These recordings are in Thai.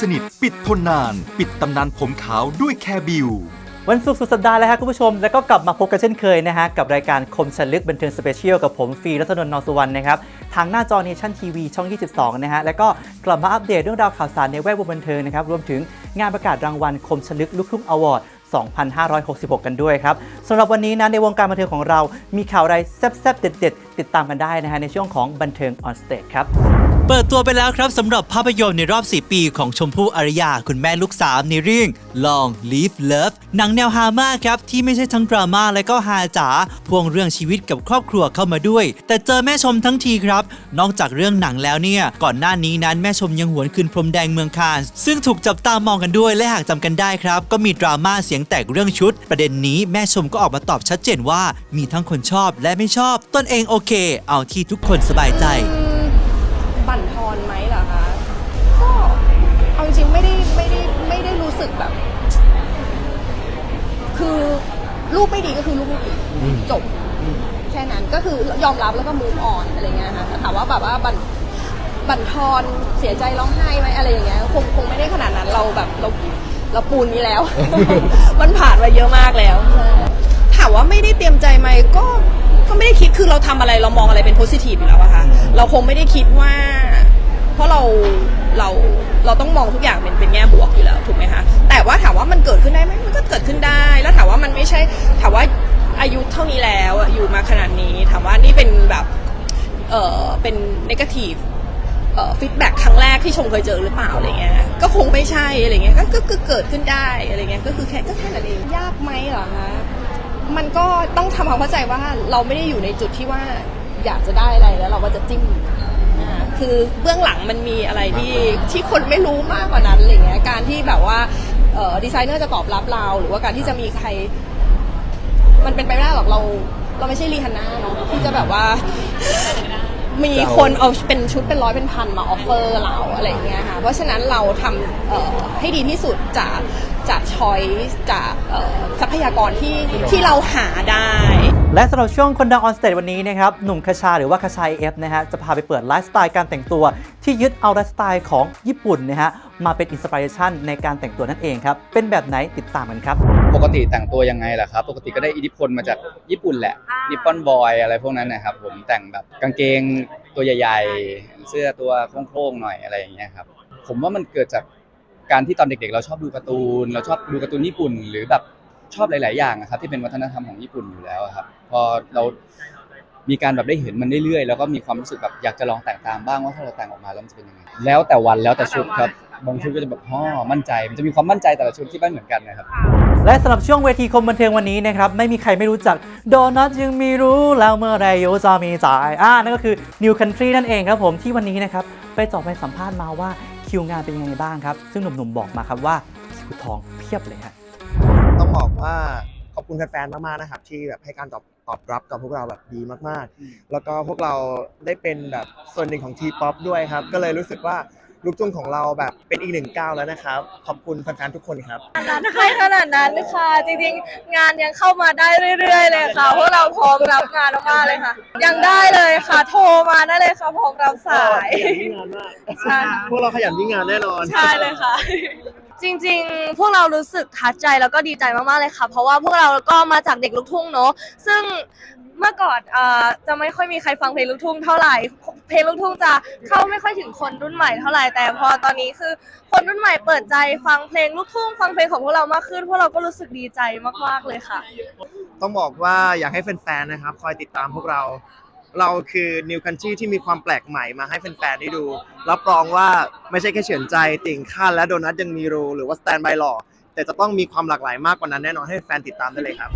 สนิท ปิดทนนาน ปิดตำนานผมขาวด้วยแคร์บิว วันศุกร์สุดสัปดาห์แล้วครับคุณผู้ชม แล้วก็กลับมาพบกันเช่นเคยนะฮะ กับรายการคมชันลึกบันเทิงสเปเชียลกับผมฟรีรัตนนท์นอสุวรรณนะครับ ทางหน้าจอเนชั่นทีวีช่อง 22 นะฮะ แล้วก็กลับมาอัปเดตเรื่องราวข่าวสารในแวดวงบันเทิงนะครับ รวมถึงงานประกาศรางวัลคมชันลึกลูกทุ่งอวอร์ด2566 กันด้วยครับสำหรับวันนี้นะในวงการบันเทิงของเรา มีข่าวอะไรแซ่บๆเด็ด ๆ ติดตามกันได้นะฮะในช่วงของบันเทิงออนสเตจครับ เปิดตัวไปแล้วครับสำหรับภาพยนตร์ในรอบ 4 ปีของชมพู่อารยาคุณแม่ลูกสามในเรื่อง Long Live Love หนังแนวฮามากครับ ที่ไม่ใช่ทั้งดราม่าและก็ฮาจ๋าพ่วงเรื่องชีวิตกับครอบครัวเข้ามาด้วย แต่เจอแม่ชมทั้งทีครับ นอกจากเรื่องหนังแล้วเนี่ย ก่อนหน้านี้นั้นแม่ชมยังหวนคืนพรมแดงเมืองคานส์ซึ่งถูกจับตามองกันด้วยและหากจำกันได้ครับ ก็มีดราม่าเสียงแตกเรื่องชุด ประเด็นนี้แม่ชมก็ออกมาตอบชัดเจนว่า มีทั้งคนชอบและไม่ชอบตนเองโอเค เอาที่ทุกคนสบายใจ บั่นทอนไหมเหรอคะก็เอาจริงๆไม่ได้ไม่ได้ไม่ได้รู้สึกแบบ คือลูกไม่ดีก็คือลูกไม่ดีจบ แค่นั้นก็คือยอมรับแล้วก็มูฟออนอะไรเงี้ยค่ะแต่ถามว่าแบบว่าบั่นบั่นทอนเสียใจร้องไห้ไหมอะไรอย่างเงี้ยคงคงไม่ได้ขนาดนั้นเราแบบเราเราปูนนี้แล้ว มันผ่านมาเยอะมากแล้วใช่ถามว่าไม่ได้เตรียมใจไหมก็ก็ไม่ได้ คิดคือเราทำอะไรเรามองอะไรเป็นโพสิทีฟอยู่แล้วอะค่ะเราคงไม่ได้คิดว่า เพราะเราเราเราต้องมองทุกอย่างเป็นเป็นแง่บวกอยู่แล้วถูกไหมคะแต่ว่าถามว่ามันเกิดขึ้นได้ไหมมันก็เกิดขึ้นได้ แล้วถามว่ามันไม่ใช่ถามว่าอายุเท่านี้แล้วอะอยู่มาขนาดนี้ ถามว่านี่เป็นแบบเออเป็นนกาทีฟเอ่อฟีดแบ็กครั้งแรกที่ชมเคยเจอหรือเปล่าอะไรเงี้ยก็คงไม่ใช่อะไรเงี้ยก็ก็ก็เกิดขึ้นได้อะไรเงี้ยก็คือแค่ก็แค่นั้นเองยากไหมเหรอคะ มันก็ต้องทำความเข้าใจว่าเราไม่ได้อยู่ในจุดที่ว่าอยากจะได้อะไรแล้วเราก็จะจิ้มอ่าคือเบื้องหลังมันมีอะไรที่ที่คนไม่รู้มากกว่านั้นอะไรเงี้ยการที่แบบว่าเอ่อดีไซเนอร์จะตอบรับเรา หรือว่าการที่จะมีใคร มันเป็นไปไม่ได้หรอกเรา เราไม่ใช่รีฮันน่าเนาะที่จะแบบว่า มีคนเอาเป็นชุดเป็นร้อยเป็นพันมาออฟเฟอร์เราอะไรอย่างเงี้ยค่ะ เพราะฉะนั้นเราทำให้ดีที่สุดจากจากชอยจากทรัพยากรที่ที่เราหาได้ และสำหรับช่วงคนดังออนสเตจวันนี้นะครับ หนุ่มคาชาหรือว่าคาชาเอฟนะฮะจะพาไปเปิดไลฟ์สไตล์การแต่งตัวที่ยึดเอาไลฟ์สไตล์ของญี่ปุ่นนะฮะ มาเป็นอินสปิเรชันในการแต่งตัวนั่นเองครับ เป็นแบบไหนติดตามกันครับ ปกติแต่งตัวยังไงล่ะครับ ปกติก็ได้อิทธิพลมาจากญี่ปุ่นแหละนิปปอนบอยอะไรพวกนั้นนะครับผมแต่งแบบกางเกงตัวใหญ่ๆ เสื้อตัวโค้งๆหน่อยอะไรอย่างเงี้ยครับผมว่ามันเกิดจากการที่ตอนเด็กๆ เราชอบดูการ์ตูน เราชอบดูการ์ตูนญี่ปุ่น หรือแบบชอบหลาย ๆ อย่างอะครับที่เป็นวัฒนธรรมของญี่ปุ่นอยู่แล้วอะครับพอเรามีการแบบได้เห็นมันเรื่อยๆ แล้วก็มีความรู้สึกแบบอยากจะลองแต่งตามบ้างว่าถ้าเราแต่งออกมาแล้วมันจะเป็นยังไง แล้วแต่วันแล้วแต่ชุดครับ บางชุดก็จะแบบฮ่อมั่นใจ มันจะมีความมั่นใจแต่ละชุดที่ไม่เหมือนกันนะครับ และสำหรับช่วงเวทีคมบันเทิงวันนี้นะครับ ไม่มีใครไม่รู้จักโดนัทยังมีรู้แล้วเมื่อไรโยจะมีจ่ายอ่านั่นก็คือ New Country นั่นเองครับผมที่วันนี้นะครับไปเจอบไปสัมภาษณ์มาว่าคิวงานเป็นยังไงบ้างครับ ซึ่งหนุ่มๆบอกมาครับว่าคิวทองเพียบเลยฮะต้องบอกว่าขอบคุณแฟนๆมากๆนะครับที่แบบให้การตอบตอบรับกับพวกเราแบบดีมากๆ แล้วก็พวกเราได้เป็นแบบส่วนหนึ่งของทีป๊อปด้วยครับ ก็เลยรู้สึกว่า ลูกทุ่งของเราแบบเป็นอีกหนึ่งก้าวแล้วนะครับ ขอบคุณแฟนๆทุกคนครับไม่ขนาดนั้นค่ะ จริงๆ งานยังเข้ามาได้เรื่อยๆ เลยค่ะพวกเราพร้อมรับงานมากๆเลยค่ะ ยังได้เลยค่ะ โทรมาได้เลยค่ะพร้อมรับสายใช่ค่ะพวกเราขยันวิ่งงานแน่นอน ใช่เลยค่ะ จริงๆ พวกเรารู้สึกทัดใจแล้วก็ดีใจมากๆเลยค่ะ เพราะว่าพวกเราก็มาจากเด็กลูกทุ่งเนอะซึ่ง เมื่อก่อนเอ่อจะไม่ค่อยมีใครฟังเพลงลูกทุ่งเท่าไหร่ เพลงลูกทุ่งจะเข้าไม่ค่อยถึงคนรุ่นใหม่เท่าไหร่แต่พอตอนนี้คือคนรุ่นใหม่เปิดใจฟังเพลงลูกทุ่งฟังเพลงของพวกเรามากขึ้นพวกเราก็รู้สึกดีใจมากๆเลยค่ะ ต้องบอกว่าอยากให้แฟนๆนะครับ คอยติดตามพวกเรา เราคือ New Country ที่มีความแปลกใหม่มาให้แฟนๆได้ดูรับรองว่าไม่ใช่แค่เฉือนใจติ่งข้านและโดนัทยังมีรูหรือว่า Stand by หล่อแต่จะต้องมีความหลากหลายมากกว่านั้นแน่นอนให้แฟนติดตามได้เลยครับ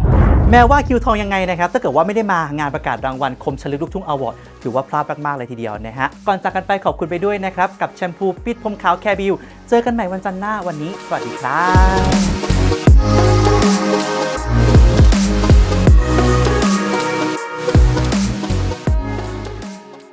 แม้ว่าคิวทองยังไงนะครับถ้าเกิดว่าไม่ได้มางานประกาศรางวัลคมชลึกลูกทุ่งอวอร์ดถือว่าพลาดมากๆเลยทีเดียวนะฮะก่อนจากกันไปขอบคุณไปด้วยนะครับกับแชมพูปิดผมขาวแคบิวเจอกันใหม่วันจันทร์หน้าวันนี้สวัสดีครับ